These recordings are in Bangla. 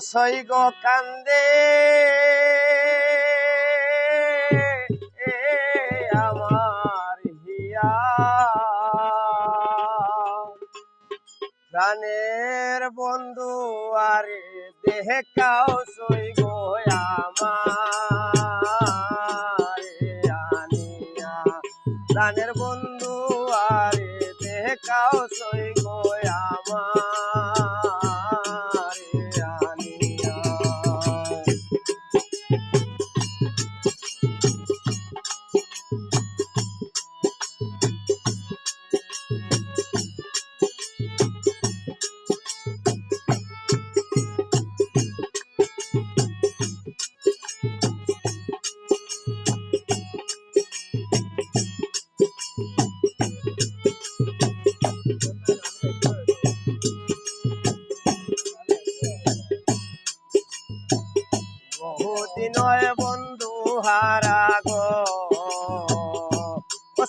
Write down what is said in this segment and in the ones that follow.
অসই গো কান্দে আমার হিয়া প্রাণের বন্ধু আরে দেহে কাও সই গো আমার প্রাণের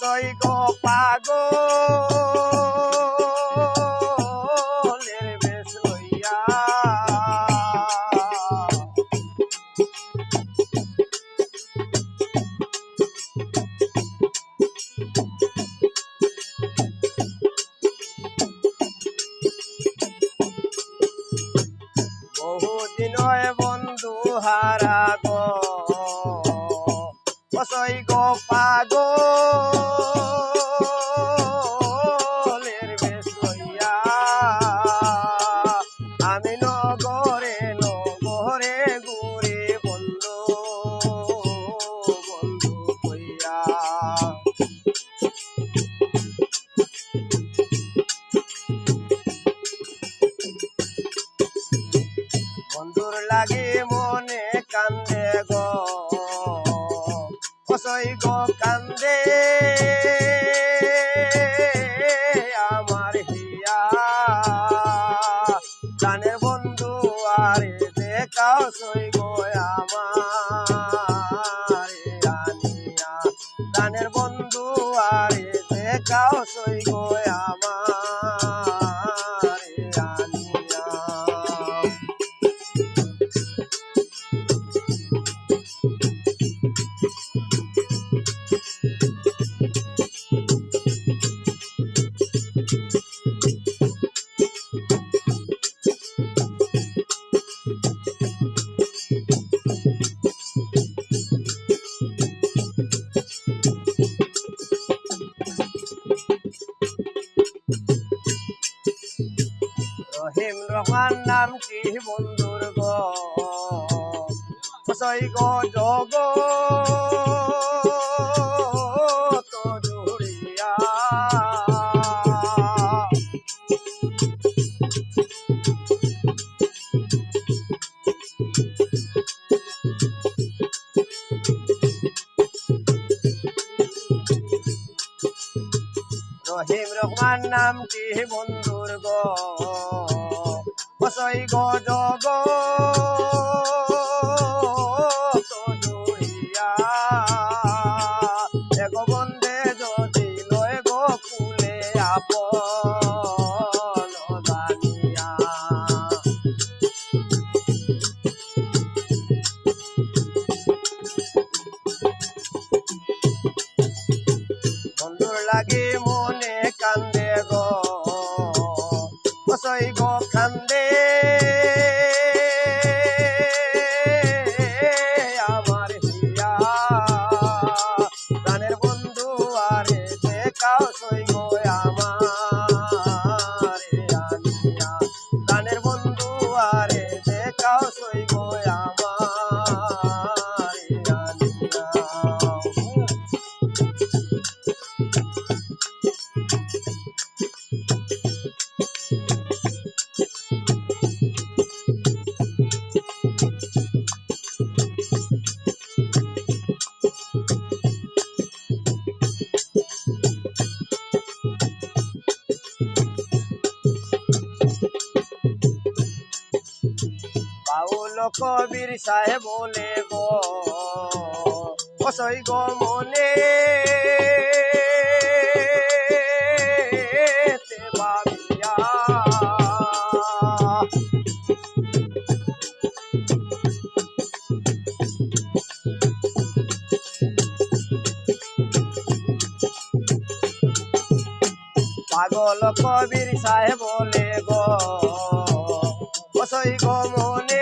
কসই গো পাগো বহুদিন বন্ধু হারা গো। পাগো লাগে মনে কান্দে গো। কসই গো রহিম নাম কি বন্ধুর গো? সই গো জগ রহিম রহমান নাম কি বন্ধুর গো? বসই গো দেখাও সই আউল কবির সাহেব বলে, গো অসই গো মনে। পাগল কবির সাহেব বলে, গো, বসই গো মন।